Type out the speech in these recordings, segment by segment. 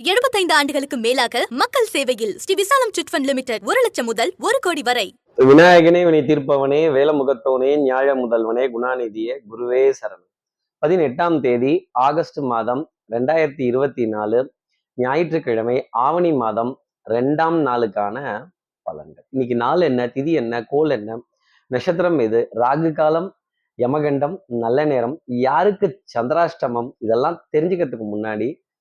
75 ஆண்டுகளுக்கு மேலாக மக்கள் சேவையில் ஸ்ரீ விசாலம் சிட்ஃபண்ட் லிமிடெட் ஒரு லட்சம் முதல் ஒரு கோடி வரை. விநாயகனே வினை தீர்ப்பவனே வேலமுகத்தோனே ஞாழ முதல்வனே குணாநிதியே குருவே சரணம். பதினெட்டாம் தேதி ஆகஸ்ட் மாதம் ரெண்டாயிரத்தி இருபத்தி நாலு ஞாயிற்றுக்கிழமை ஆவணி மாதம் ரெண்டாம் நாளுக்கான பலன்கள். இன்னைக்கு நாள் என்ன திதி என்ன கோல் என்ன நட்சத்திரம் எது ராகு காலம் யமகண்டம் நல்ல நேரம் யாருக்கு சந்திராஷ்டமம் இதெல்லாம் தெரிஞ்சுக்கிறதுக்கு முன்னாடி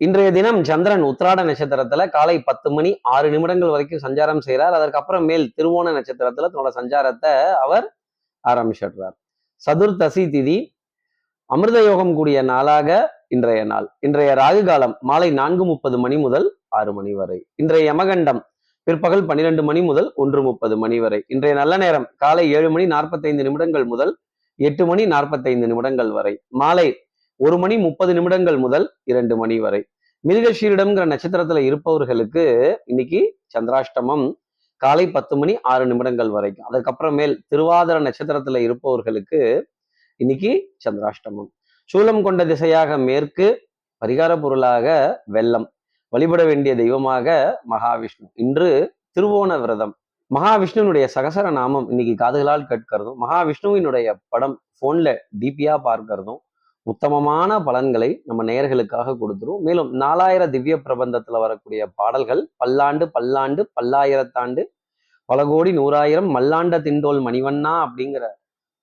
இன்றைய தினம் சந்திரன் உத்ராட நட்சத்திரத்துல காலை பத்து மணி ஆறு நிமிடங்கள் வரைக்கும் சஞ்சாரம் செய்கிறார் அதற்கப்புறம் மேல் திருவோண நட்சத்திரத்துல தன்னோட சஞ்சாரத்தை அவர் ஆரம்பிச்சிடுறார். சதுர்தசி திதி அமிர்த யோகம் கூடிய நாளாக இன்றைய நாள். இன்றைய ராகு காலம் மாலை நான்கு முப்பது மணி முதல் ஆறு மணி வரை. இன்றைய யமகண்டம் பிற்பகல் பன்னிரெண்டு மணி முதல் ஒன்று முப்பது மணி வரை. இன்றைய நல்ல நேரம் காலை ஏழு மணி நாற்பத்தைந்து நிமிடங்கள் முதல் எட்டு மணி நாற்பத்தைந்து நிமிடங்கள் வரை. மாலை ஒரு மணி முப்பது நிமிடங்கள் முதல் இரண்டு மணி வரை. மிருகஷீரிடம்ங்கிற நட்சத்திரத்துல இருப்பவர்களுக்கு இன்னைக்கு சந்திராஷ்டமம் காலை பத்து மணி ஆறு நிமிடங்கள் வரைக்கும். அதுக்கப்புறமேல் திருவாதிர நட்சத்திரத்துல இருப்பவர்களுக்கு இன்னைக்கு சந்திராஷ்டமம். சூலம் கொண்ட திசையாக மேற்கு பரிகார பொருளாக வெள்ளம். வழிபட வேண்டிய தெய்வமாக மகாவிஷ்ணு. இன்று திருவோண விரதம். மகாவிஷ்ணுனுடைய சகசர நாமம் இன்னைக்கு காதுகளால் கேட்கிறதும் மகாவிஷ்ணுவினுடைய படம் போன்ல டிபியா பார்க்கறதும் உத்தமமான பலன்களை நம்ம நேயர்களுக்காக கொடுத்துரும். மேலும் நாலாயிர திவ்ய பிரபந்தத்துல வரக்கூடிய பாடல்கள் பல்லாண்டு பல்லாண்டு பல்லாயிரத்தாண்டு பல கோடி நூறாயிரம் மல்லாண்ட திண்டோல் மணிவண்ணா அப்படிங்கிற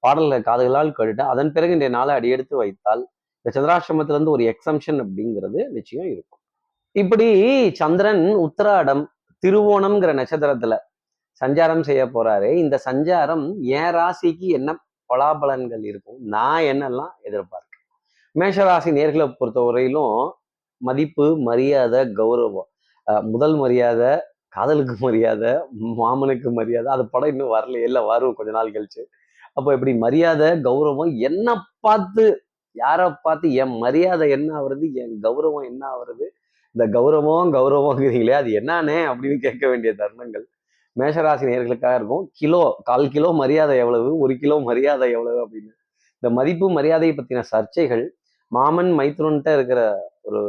பாடல்களை காதுகளால் கேட்டுட்டு அதன் பிறகு இன்றைய நாளை அடியெடுத்து வைத்தால் இந்த சந்திராசிரமத்திலிருந்து ஒரு எக்ஸம்ஷன் அப்படிங்கிறது நிச்சயம் இருக்கும். இப்படி சந்திரன் உத்தராடம் திருவோணம்ங்கிற நட்சத்திரத்துல சஞ்சாரம் செய்ய போறாரு. இந்த சஞ்சாரம் என் ராசிக்கு என்ன பலாபலன்கள் இருக்கும் நான் என்னெல்லாம் எதிர்பார்க்கிறேன்? மேஷராசி நேர்களை பொறுத்தவரையிலும் மதிப்பு மரியாதை கௌரவம். முதல் மரியாதை காதலுக்கு மரியாதை மாமனுக்கு மரியாதை. அது படம் இன்னும் வரல. இல்லை வரும். கொஞ்ச நாள் கழிச்சு. அப்போ இப்படி மரியாதை கௌரவம் என்ன பார்த்து யாரை பார்த்து என் மரியாதை என்ன ஆகுறது என் கௌரவம் என்ன ஆகுறது? இந்த கௌரவம் கௌரவங்கிறீங்களே அது என்னன்னு அப்படின்னு கேட்க வேண்டிய தருணங்கள். மேஷராசி நேர்களுக்காக இருக்கும். கிலோ கால் கிலோ மரியாதை எவ்வளவு? ஒரு கிலோ மரியாதை எவ்வளவு அப்படின்னு. இந்த மதிப்பு மரியாதையை பற்றின சர்ச்சைகள் மாமன் மைத்ருன்ட்ட இருக்கிற ஒரு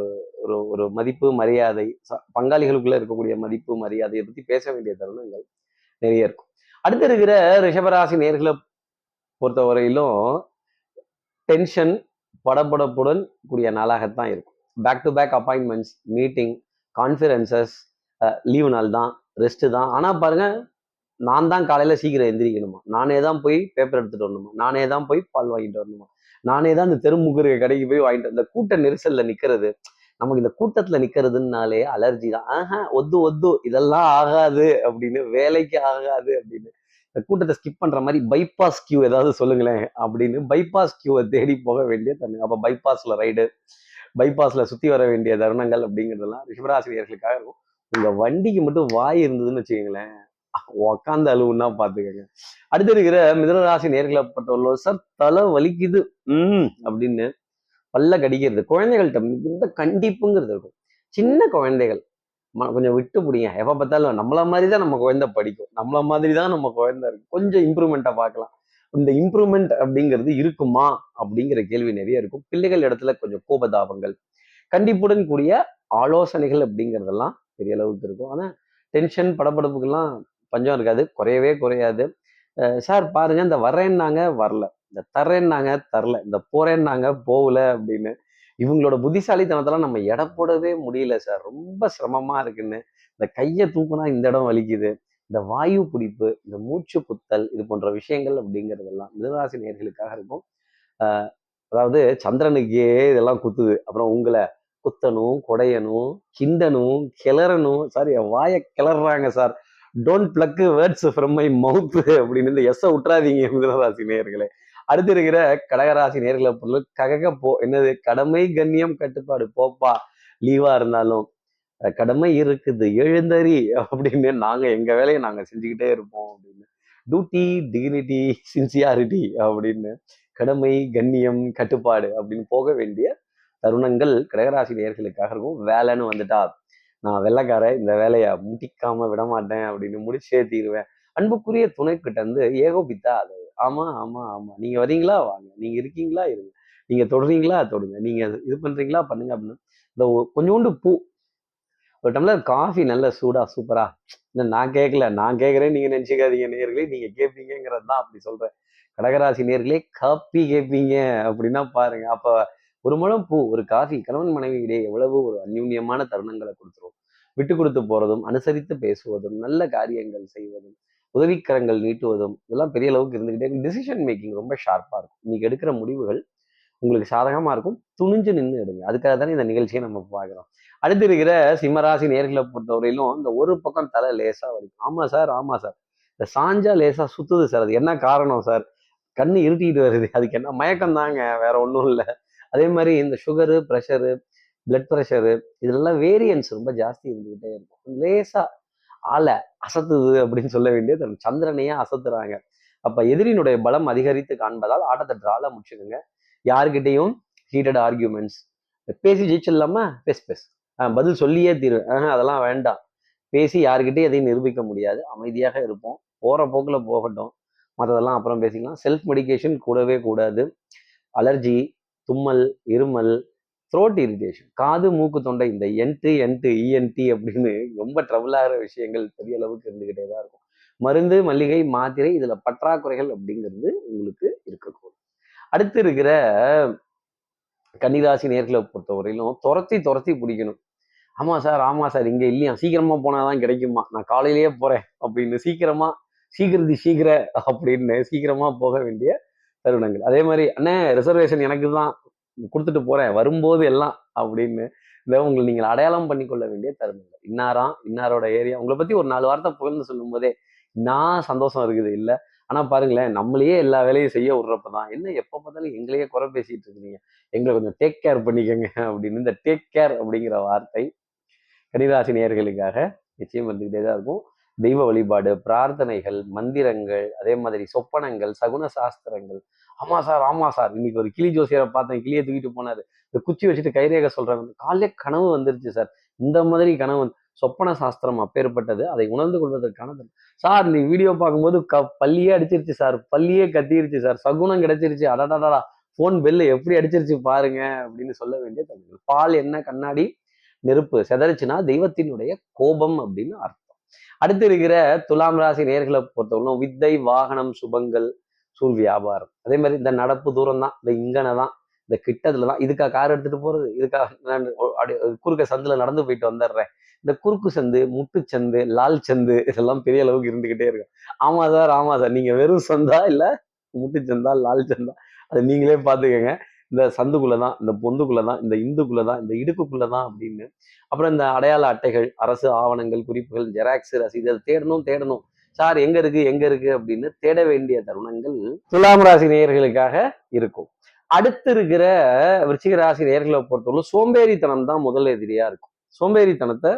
ஒரு ஒரு மதிப்பு மரியாதை ச- பங்காளிகளுக்குள்ள இருக்கக்கூடிய மதிப்பு மரியாதையை பத்தி பேச வேண்டிய தருணங்கள் நிறைய இருக்கும். அடுத்து இருக்கிற ரிஷபராசி நேர்களை பொறுத்தவரையிலும் டென்ஷன் படபடப்புடன் கூடிய நாளாகத்தான் இருக்கும். Back to back appointments meeting conferences leave நாள் தான் ரெஸ்ட்டு தான். ஆனால் பாருங்க நான் தான் காலையில் சீக்கிரம் எந்திரிக்கணுமா? நானே தான் போய் பேப்பர் எடுத்துகிட்டு வரணுமா? நானே தான் போய் பால் வாங்கிட்டு வரணுமா? நானே தான் இந்த தெருமுக்கு கடைக்கு போய் வாங்கிட்டு இந்த கூட்ட நெரிசல்ல நிக்கிறது. நமக்கு இந்த கூட்டத்துல நிக்கிறதுனாலே அலர்ஜி தான். ஆஹா ஒத்து ஒத்து இதெல்லாம் ஆகாது அப்படின்னு வேலைக்கு ஆகாது அப்படின்னு. இந்த கூட்டத்தை ஸ்கிப் பண்ற மாதிரி பைபாஸ் கியூ ஏதாவது சொல்லுங்களேன் அப்படின்னு பைபாஸ் கியூவை தேடி போக வேண்டிய தருணம். அப்ப பைபாஸ்ல ரைடு பைபாஸ்ல சுத்தி வர வேண்டிய தருணங்கள் அப்படிங்கிறதெல்லாம் ரிஷபராசிரியர்களுக்காக இருக்கும். உங்க வண்டிக்கு மட்டும் வாய் இருந்ததுன்னு வச்சுக்கோங்களேன். உக்காந்து அழுவுன்னா பாத்துக்கோங்க. அடுத்து இருக்கிற மிதனராசி நேர்களை சார் தலை வலிக்குது. உம் அப்படின்னு பல்ல கடிக்கிறது. குழந்தைகள்கிட்ட மிகுந்த கண்டிப்புங்கிறது இருக்கும். சின்ன குழந்தைகள் ம- கொஞ்சம் விட்டு பிடிங்க. எப்ப பார்த்தாலும் நம்மள மாதிரி தான் நம்ம குழந்தை படிக்கும். நம்மள மாதிரி தான் நம்ம குழந்தை இருக்கும். கொஞ்சம் இம்ப்ரூவ்மெண்ட்டை பார்க்கலாம். இந்த இம்ப்ரூவ்மெண்ட் அப்படிங்கிறது இருக்குமா? அப்படிங்கிற கேள்வி நிறைய இருக்கும். பிள்ளைகள் இடத்துல கொஞ்சம் கோபதாபங்கள் கண்டிப்புடன் கூடிய ஆலோசனைகள் அப்படிங்கிறதெல்லாம் பெரிய அளவுக்கு இருக்கும். ஆனா டென்ஷன் படபடப்புக்கெல்லாம் பஞ்சம் இருக்காது குறையவே குறையாது. சார் பாருங்க இந்த வர்றேன்னாங்க வரல. இந்த தர்றேன்னாங்க தரல. இந்த போறேன்னாங்க போகல அப்படின்னு. இவங்களோட புத்திசாலித்தனத்தெல்லாம் நம்ம எடை போடவே முடியல சார். ரொம்ப சிரமமா இருக்குன்னு. இந்த கையை தூக்குனா இந்த இடம் வலிக்குது. இந்த வாயு பிடிப்பு இந்த மூச்சு குத்தல் இது போன்ற விஷயங்கள் அப்படிங்கிறதெல்லாம் மிதராசி நேர்களுக்காக இருக்கும். அதாவது சந்திரனுக்கே இதெல்லாம் குத்துது. அப்புறம் உங்களை குத்தணும் குடையணும் கிண்டனும் கிளறணும். சார் என் வாயை கிளறாங்க sir. Don't pluck words from my mouth அப்படின்னு இந்த எஸ்ஸை விட்டுறாதீங்க மிதனராசி நேர்களே அடுத்து இருக்கிற கடகராசி நேர்களை பொருள் ககக போ என்னது? கடமை கண்ணியம் கட்டுப்பாடு போப்பா லீவா இருந்தாலும் கடமை இருக்குது எழுந்தறி அப்படின்னு நாங்க எங்க வேலையை நாங்க செஞ்சுக்கிட்டே இருப்போம் அப்படின்னு. டியூட்டி டிகினிட்டி சின்சியாரிட்டி அப்படின்னு. கடமை கண்ணியம் கட்டுப்பாடு அப்படின்னு போக வேண்டிய தருணங்கள் கடகராசி நேயர்களுக்காக இருக்கும். வேலைன்னு வந்துட்டா நான் வெள்ளைக்காரன் இந்த வேலையை முடிக்காம விட மாட்டேன் அப்படின்னு முடிச்சே தீருவேன். அன்புக்குரிய துணைக்கிட்ட இருந்து ஏகோபித்தா அது. ஆமா ஆமா ஆமா. நீங்க வரீங்களா? வாங்க. நீங்க இருக்கீங்களா? இருங்க. நீங்க தொடுறீங்களா? தொடுங்க. நீங்க இது பண்றீங்களா? பண்ணுங்க அப்படின்னு. இந்த ஒ- கொஞ்சோண்டு பூ. ஒரு டம்ளர் காஃபி நல்ல சூடா சூப்பரா. இல்லை நான் கேட்கல நான் கேட்குறேன் நீங்க நினச்சிக்காதீங்க நேர்களே. நீங்க கேட்பீங்கிறது தான் அப்படி சொல்றேன். கடகராசி நேர்களே காப்பி கேட்பீங்க அப்படின்னா பாருங்க. அப்போ ஒரு முழம் பூ ஒரு காஃபி கணவன் மனைவி இடையே எவ்வளவு ஒரு அந்யூன்யமான தருணங்களை கொடுத்துரும். விட்டு கொடுத்து போறதும் அனுசரித்து பேசுவதும் நல்ல காரியங்கள் செய்வதும் உதவிக்கரங்கள் நீட்டுவதும் இதெல்லாம் பெரிய அளவுக்கு இருந்துகிட்டே டிசிஷன் மேக்கிங் ரொம்ப ஷார்ப்பா இருக்கும். இன்னைக்கு எடுக்கிற முடிவுகள் உங்களுக்கு சாதகமா இருக்கும். துணிஞ்சு நின்று எடுங்க. அதுக்காக தானே இந்த நிகழ்ச்சியை நம்ம பார்க்குறோம். அடுத்து இருக்கிற சிம்மராசி நேர்களை பொறுத்தவரையிலும் இந்த ஒரு பக்கம் தலை லேசா வலிக்கும். ஆமா சார் ஆமா சார். இந்த சாஞ்சா லேசா சுத்துது சார். அது என்ன காரணம் சார்? கண்ணு இருட்டிட்டு வருது. அதுக்கு என்ன மயக்கம் தாங்க வேற ஒன்றும் இல்லை. அதே மாதிரி இந்த சுகரு ப்ரெஷரு பிளட் ப்ரெஷரு இதெல்லாம் வேரியன்ஸ் ரொம்ப ஜாஸ்தி இருந்துகிட்டே இருக்கும். லேசாக ஆளை அசத்துது அப்படின்னு சொல்ல வேண்டியது அந்த சந்திரனையே அசத்துறாங்க. அப்போ எதிரினுடைய பலம் அதிகரித்து காண்பதால் ஆட்டத்தை ட்ரால முடிச்சுக்கோங்க. யாருக்கிட்டையும் ஹீட்டட் ஆர்கியூமெண்ட்ஸ் பேசி ஜெயிச்சிடலாமா? பேஸ் பேஸ் பதில் சொல்லியே தீரு. அதெல்லாம் வேண்டாம். பேசி யாருக்கிட்டையும் எதையும் நிரூபிக்க முடியாது. அமைதியாக இருப்போம். போகிற போக்கில் போகட்டும். மற்றதெல்லாம் அப்புறம் பேசிக்கலாம். செல்ஃப் மெடிகேஷன் கூடவே கூடாது. அலர்ஜி தும்மல் இருமல் த்ரோட் இரிட்டேஷன் காது மூக்கு தொண்டை இந்த என்ட்டு என்ட்டு இஎன்டி அப்படின்னு ரொம்ப ட்ரபிள் ஆகிற விஷயங்கள் பெரிய அளவுக்கு இருந்துக்கிட்டே தான் இருக்கும். மருந்து மல்லிகை மாத்திரை இதில் பற்றாக்குறைகள் அப்படிங்கிறது உங்களுக்கு இருக்கக்கூடும். அடுத்து இருக்கிற கன்னிராசி நேர்களை பொறுத்தவரையிலும் துரத்தி துரத்தி பிடிக்கணும். ஆமாம் சார் ஆமாம் சார் இங்கே இல்லையா? சீக்கிரமாக போனாதான் கிடைக்குமா? நான் காலையிலேயே போகிறேன் அப்படின்னு சீக்கிரமாக சீக்கிரதி சீக்கிர அப்படின்னு சீக்கிரமாக போக வேண்டிய தருணங்கள். அதே மாதிரி அண்ணே ரிசர்வேஷன் எனக்கு தான் கொடுத்துட்டு போறேன் வரும்போது எல்லாம் அப்படின்னு இதை உங்களை நீங்கள் அடையாளம் பண்ணிக்கொள்ள வேண்டிய தருணங்கள். இன்னாராம் இன்னாரோட ஏரியா உங்களை பத்தி ஒரு நாலு வார்த்தை புகழ்ந்து சொல்லும் போதே நான் சந்தோஷம் இருக்குது இல்லை. ஆனா பாருங்களேன் நம்மளையே எல்லா வேலையும் செய்ய விடுறப்பதான் என்ன எப்ப பார்த்தாலும் எங்களையே குறை பேசிட்டு இருக்கீங்க எங்களை கொஞ்சம் டேக் கேர் பண்ணிக்கோங்க அப்படின்னு இந்த டேக் கேர் அப்படிங்கிற வார்த்தை கனிராசி நேர்களுக்காக நிச்சயம் வந்துகிட்டே தான் இருக்கும். தெய்வ வழிபாடு பிரார்த்தனைகள் மந்திரங்கள் அதே மாதிரி சொப்பனங்கள் சகுன சாஸ்திரங்கள். ஆமா சார் ஆமா சார். இன்னைக்கு ஒரு கிளி ஜோசியரை பார்த்தேன் கிளியை தூக்கிட்டு போனாரு. இந்த குச்சி வச்சுட்டு கைரேகை சொல்றாங்க காலையில கனவு வந்துருச்சு சார். இந்த மாதிரி கனவு சொப்பன சாஸ்திரம் அப்பேற்பட்டது. அதை உணர்ந்து கொள்வதற்கான சார் நீ வீடியோ பார்க்கும்போது க பல்லியே அடிச்சிருச்சு சார். பள்ளியே கத்திருச்சு சார். சகுனம் கிடைச்சிருச்சு. அடடடா ஃபோன் பெல்லு எப்படி அடிச்சிருச்சு பாருங்க அப்படின்னு சொல்ல வேண்டிய தமிழ் பால் என்ன கண்ணாடி நெருப்பு. செதறிச்சுன்னா தெய்வத்தினுடைய கோபம் அப்படின்னு அர்த்தம். அடுத்து இருக்கிற துலாம் ராசி நேர்களை பொறுத்தவரைக்கும் வித்தை வாகனம் சுபங்கள் சூழ் வியாபாரம். அதே மாதிரி இந்த நடப்பு தூரம் தான் இந்த இங்கனை தான் இந்த கிட்டத்துல தான் இதுக்காக கார் எடுத்துட்டு போறது இதுக்காக நான் அப்படியே குறுக்க சந்தில் நடந்து போயிட்டு வந்துடுறேன். இந்த குறுக்கு சந்து முட்டு சந்து லால் சந்து இதெல்லாம் பெரிய அளவுக்கு இருந்துகிட்டே இருக்கும். ஆமா சார் ஆமா சார். நீங்க வெறும் சந்தா இல்ல முட்டு சந்தா லால் சந்தா அதை நீங்களே பாத்துக்கங்க இந்த சந்துக்குள்ளதான் இந்த பொந்துக்குள்ளதான் இந்த இந்துக்குள்ளதான் இந்த இடுப்புக்குள்ளதான் அப்படின்னு. அப்புறம் இந்த அடையாள அட்டைகள் அரசு ஆவணங்கள் குறிப்புகள் ஜெராக்ஸ் ரசீது அதை தேடணும் தேடணும். சார் எங்க இருக்கு எங்க இருக்கு அப்படின்னு தேட வேண்டிய தருணங்கள் துலாம் ராசி நேயர்களுக்காக இருக்கும். அடுத்து இருக்கிற விருச்சிக ராசி நேயர்களை பொறுத்தவரை சோம்பேறித்தனம் தான் முதல் எதிரியா இருக்கும். சோம்பேறித்தனத்தை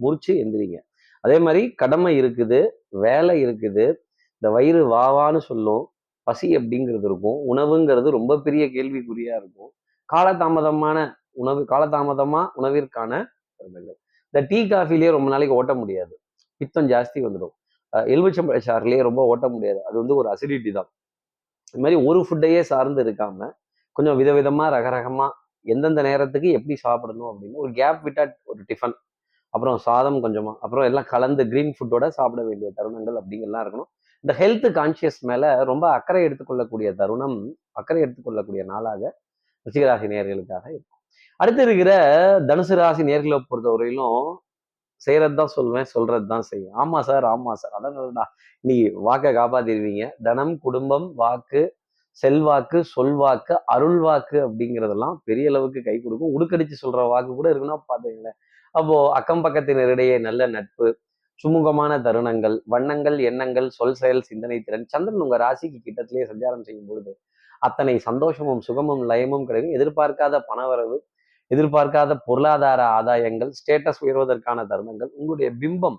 முறிச்சு எந்திரிங்க. அதே மாதிரி கடமை இருக்குது வேலை இருக்குது இந்த வயிறு வாவான்னு சொல்லும் பசி அப்படிங்கிறது இருக்கும். உணவுங்கிறது ரொம்ப பெரிய கேள்விக்குறியா இருக்கும். காலதாமதமான உணவு காலதாமதமா உணவிற்கான தருணங்கள். இந்த டீ காஃபிலேயே ரொம்ப நாளைக்கு ஓட்ட முடியாது. பித்தம் ஜாஸ்தி வந்துடும். எலுமிச்சம்பழ சாறுலேயே ரொம்ப ஓட்ட முடியாது. அது வந்து ஒரு அசிடிட்டி தான். இது மாதிரி ஒரு ஃபுட்டையே சார்ந்து இருக்காம கொஞ்சம் விதவிதமாக ரகரகமாக எந்தெந்த நேரத்துக்கு எப்படி சாப்பிடணும் அப்படின்னு ஒரு கேப் விட்டா ஒரு டிஃபன் அப்புறம் சாதம் கொஞ்சமாக அப்புறம் எல்லாம் கலந்து க்ரீன் ஃபுட்டோட சாப்பிட வேண்டிய தருணங்கள் அப்படிங்கெல்லாம் இருக்கணும். இந்த ஹெல்த் கான்சியஸ் மேலே ரொம்ப அக்கறை எடுத்துக்கொள்ளக்கூடிய தருணம் அக்கறை எடுத்துக்கொள்ளக்கூடிய நாளாக ரிஷிகராசி நேர்களுக்காக இருக்கும். அடுத்து இருக்கிற தனுசு ராசி நேர்களை பொறுத்தவரையிலும் செய்யறது தான் சொல்லுவேன் சொல்றது தான் செய்யும் ஆமா சார் ஆமா சார். அதான் நீ வாக்கை காப்பாத்திருவீங்க. தனம் குடும்பம் வாக்கு செல்வாக்கு சொல்வாக்கு அருள் வாக்கு அப்படிங்கிறதெல்லாம் பெரிய அளவுக்கு கை கொடுக்கும். உடுக்கடிச்சு சொல்ற வாக்கு கூட இருக்குன்னா பாத்துங்களேன். அப்போ அக்கம் பக்கத்தினரிடையே நல்ல நட்பு சுமூகமான தருணங்கள் வண்ணங்கள் எண்ணங்கள் சொல் செயல் சிந்தனை திறன் சந்திரன் உங்க ராசிக்கு கிட்டத்திலேயே சஞ்சாரம் செய்யும் பொழுது அத்தனை சந்தோஷமும் சுகமும் லயமும் கிடைக்கும். எதிர்பார்க்காத பணவரவு எதிர்பார்க்காத பொருளாதார ஆதாயங்கள் ஸ்டேட்டஸ் உயர்வதற்கான தருணங்கள் உங்களுடைய பிம்பம்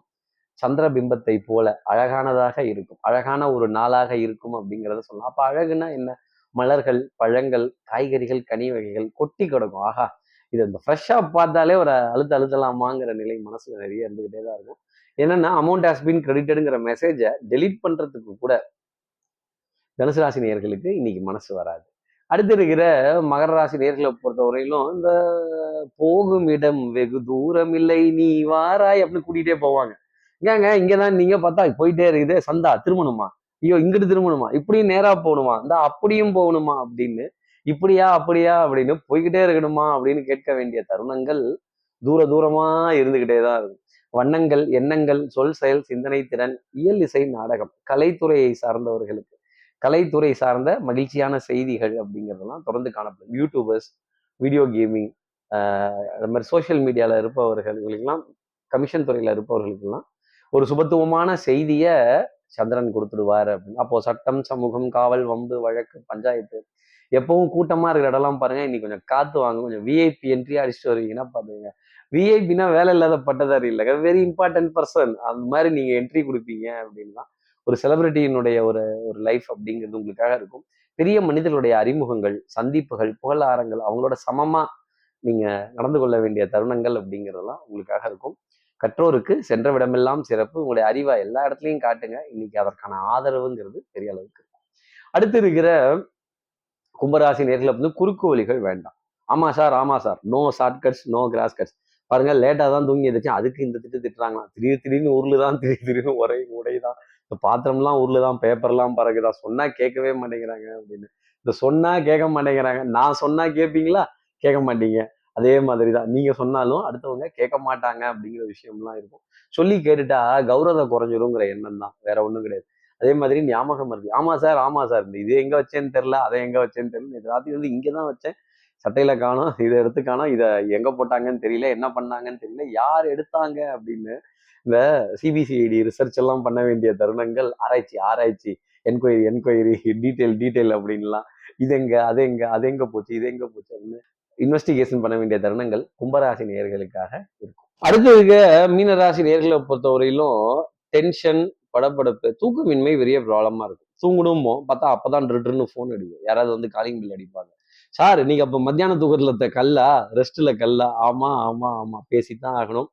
சந்திர பிம்பத்தை போல அழகானதாக இருக்கும். அழகான ஒரு நாளாக இருக்கும் அப்படிங்கிறத சொல்லலாம். அப்ப அழகுனா என்ன? மலர்கள் பழங்கள் காய்கறிகள் கனி வகைகள் கொட்டி கிடக்கும். ஆஹா இது இந்த ஃப்ரெஷ்ஷாக பார்த்தாலே ஒரு அழுத்த அழுத்தலாமாங்கிற நிலை மனசுல நிறைய இருந்துகிட்டே தான் இருக்கும். என்னென்னா அமௌண்ட் ஹாஸ் பீன் கிரெடிட்டடுங்கிற மெசேஜை டெலீட் பண்றதுக்கு கூட தனுசு ராசி நேர்களுக்கு இன்னைக்கு மனசு வராது. அடுத்து இருக்கிற மகர ராசி நேர்களை பொறுத்தவரையிலும் இந்த போகும் இடம் வெகு தூரம் இல்லை நீ வாராய் அப்படின்னு கூட்டிகிட்டே போவாங்க. ஏங்க இங்கதான் நீங்க பார்த்தா போயிட்டே இருக்குது சந்தா திருமணமா? ஐயோ இங்கிட்டு திருமணமா? இப்படியும் நேராக போகணுமா? இந்த அப்படியும் போகணுமா? அப்படின்னு இப்படியா அப்படியா அப்படின்னு போய்கிட்டே இருக்கணுமா அப்படின்னு கேட்க வேண்டிய தருணங்கள் தூர தூரமா இருந்துகிட்டே தான் இருக்கும். வண்ணங்கள் எண்ணங்கள் சொல் செயல் சிந்தனை திறன் இயல் இசை நாடகம் கலைத்துறையை சார்ந்தவர்களுக்கு. கலைத்துறை சார்ந்த மகிழ்ச்சியான செய்திகள் அப்படிங்கிறதெல்லாம் தொடர்ந்து காணப்படும். யூடியூபர்ஸ் வீடியோ கேமிங் அது மாதிரி சோசியல் மீடியாவில் இருப்பவர்கள் இவங்களுக்கெல்லாம் கமிஷன் துறையில் இருப்பவர்களுக்கெல்லாம் ஒரு சுபத்துவமான செய்தியை சந்திரன் கொடுத்துடுவார் அப்படின்னு. அப்போ சட்டம் சமூகம் காவல் வம்பு வழக்கு பஞ்சாயத்து எப்பவும் கூட்டமா இருக்கிற இடம்லாம் பாருங்க. இன்னைக்கு கொஞ்சம் காத்து வாங்க கொஞ்சம் விஐபி என்ட்ரி அடிச்சுட்டு வருவீங்கன்னா பார்த்துங்க விஐபினா வேலை இல்லாத பட்டதாரி இல்லை. வெரி இம்பார்ட்டன்ட் பர்சன் அந்த மாதிரி நீங்க என்ட்ரி கொடுப்பீங்க அப்படின்னா ஒரு செலிபிரிட்டியினுடைய ஒரு ஒரு லைஃப் அப்படிங்கிறது உங்களுக்காக இருக்கும். பெரிய மனிதர்களுடைய அறிமுகங்கள் சந்திப்புகள் புகழாரங்கள் அவங்களோட சமமா நீங்க நடந்து கொள்ள வேண்டிய தருணங்கள் அப்படிங்கிறதெல்லாம் உங்களுக்காக இருக்கும். கற்றோருக்கு சென்ற விடமெல்லாம் சிறப்பு. உங்களுடைய அறிவை எல்லா இடத்துலையும் காட்டுங்க. இன்னைக்கு அதற்கான ஆதரவுங்கிறது பெரிய அளவுக்கு அடுத்து இருக்கிற கும்பராசி நேர்களை வந்து குறுக்கு வழிகள் வேண்டாம். ஆமாம் சார் ஆமாம் sir. No short cuts no cross cuts பாருங்க லேட்டாக தான் தூங்கி எதிர்த்து அதுக்கு இந்த திட்டு திட்டுறாங்களாம் திடீர் திடீர்னு உருள் தான் திடீர் திடீர்னு ஒரே உடைதான். இந்த பாத்திரம்லாம் உருள் தான் பேப்பர்லாம் பறகுதா சொன்னால் கேட்கவே மாட்டேங்கிறாங்க அப்படின்னு. இந்த சொன்னால் கேட்க மாட்டேங்கிறாங்க. நான் சொன்னால் கேட்பீங்களா? கேட்க மாட்டீங்க. அதே மாதிரி தான் நீங்கள் சொன்னாலும் அடுத்தவங்க கேட்க மாட்டாங்க அப்படிங்கிற விஷயம்லாம் இருக்கும். சொல்லி கேட்டுட்டா கௌரவத்தை குறைஞ்சிருங்கிற எண்ணம் தான். வேற ஒன்றும் கிடையாது. அதே மாதிரி ஞாபகம் மருந்து ஆமா சார் ஆமா சார். இது எங்க வச்சேன்னு தெரியல அதை எங்க வச்சேன்னு தெரியல. இது ராத்திரி வந்து இங்கே தான் வச்சேன். சட்டையில காணோம் இதை எடுத்து காணோம் இதை எங்க போட்டாங்கன்னு தெரியல என்ன பண்ணாங்கன்னு தெரியல யார் எடுத்தாங்க அப்படின்னு இந்த சிபிசிஐடி ரிசர்ச் எல்லாம் பண்ண வேண்டிய தருணங்கள் ஆராய்ச்சி ஆராய்ச்சி என்கொயரி என்கொயரி டீட்டெயில் டீட்டெயில் அப்படின்லாம் இது எங்க அது எங்க அது எங்க போச்சு இது எங்க போச்சு அப்படின்னு இன்வெஸ்டிகேஷன் பண்ண வேண்டிய தருணங்கள் கும்பராசி நேர்களுக்காக இருக்கும். அடுத்து இருக்க மீனராசி நேர்களை பொறுத்தவரையிலும் டென்ஷன் படபடப்பு தூக்கமின்மை பெரிய ப்ராப்ளமா இருக்கும். தூங்கணுமோ பார்த்தா அப்பதான் ரிட்டர்னு ஃபோன் அடிக்கும். யாராவது வந்து காலிங் பில் அடிப்பாங்க. சார் நீங்க அப்ப மத்தியான தூக்கத்துல கல்லா? ரெஸ்ட்ல கல்லா? ஆமா ஆமா ஆமா. பேசித்தான் ஆகணும்.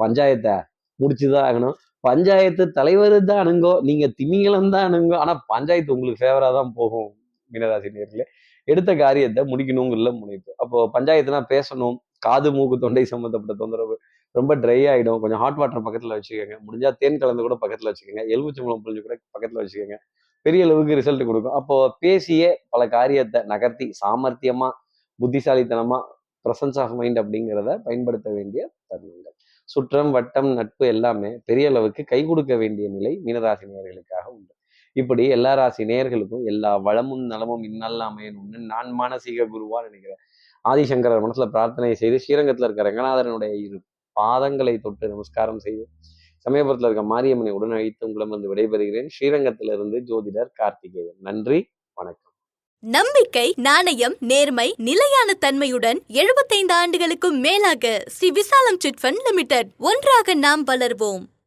பஞ்சாயத்தை? முடிச்சுதான் ஆகணும். பஞ்சாயத்து தலைவர் தான் அணுங்கோ. நீங்க திமிங்கலம் தான் அணுங்கோ. ஆனா பஞ்சாயத்து உங்களுக்கு ஃபேவரா தான் போகும் மீனராசி நேர்களே. எடுத்த காரியத்தை முடிக்கணுங்கிறல முனைப்பு. அப்போ பஞ்சாயத்துனா பேசணும். காது மூக்கு தொண்டை சம்மந்தப்பட்ட தொந்தரவு. ரொம்ப ட்ரை ஆயிடும். கொஞ்சம் ஹாட் வாட்டர் பக்கத்துல வச்சுக்கோங்க. முடிஞ்சா தேன் கலந்து கூட பக்கத்துல வச்சுக்கோங்க. எலுமிச்சம்பழம் புளிஞ்சு கூட பக்கத்துல வச்சுக்கோங்க. பெரிய அளவுக்கு ரிசல்ட் கொடுக்கும். அப்போ பேசியே பல காரியத்தை நகர்த்தி சாமர்த்தியமா புத்திசாலித்தனமா ப்ரசன்ஸ் ஆஃப் மைண்ட் அப்படிங்கிறத பயன்படுத்த வேண்டிய தருணங்கள். சுற்றம் வட்டம் நட்பு எல்லாமே பெரிய அளவுக்கு கை கொடுக்க வேண்டிய நிலை மீனராசி நேர்களுக்காக உண்டு. இப்படி எல்லா ராசி நேயர்களுக்கும் எல்லா வளமும் நலமும் இந்நாளில் அமையணும்னு நான் மானசீக குருவா நினைக்கிறேன். ஆதிசங்கரர் மனசுல பிரார்த்தனை செய்து ஸ்ரீரங்கத்துல இருக்கிற ரங்கநாதரனுடைய இரு பாதங்களை தொட்டு நமஸ்காரம் செய்து சமயபுரத்தில் இருக்க மாரியம்மனை உடன் அழைத்து உங்களிடமிருந்து விடைபெறுகிறேன். ஸ்ரீரங்கத்திலிருந்து ஜோதிடர் கார்த்திகேயன். நன்றி வணக்கம். நம்பிக்கை நாணயம் நேர்மை நிலையான தன்மையுடன் 75 ஆண்டுகளுக்கும் மேலாக ஸ்ரீ விசாலம் சிட் ஃபண்ட் லிமிடெட் ஒன்றாக நாம் வளர்வோம்.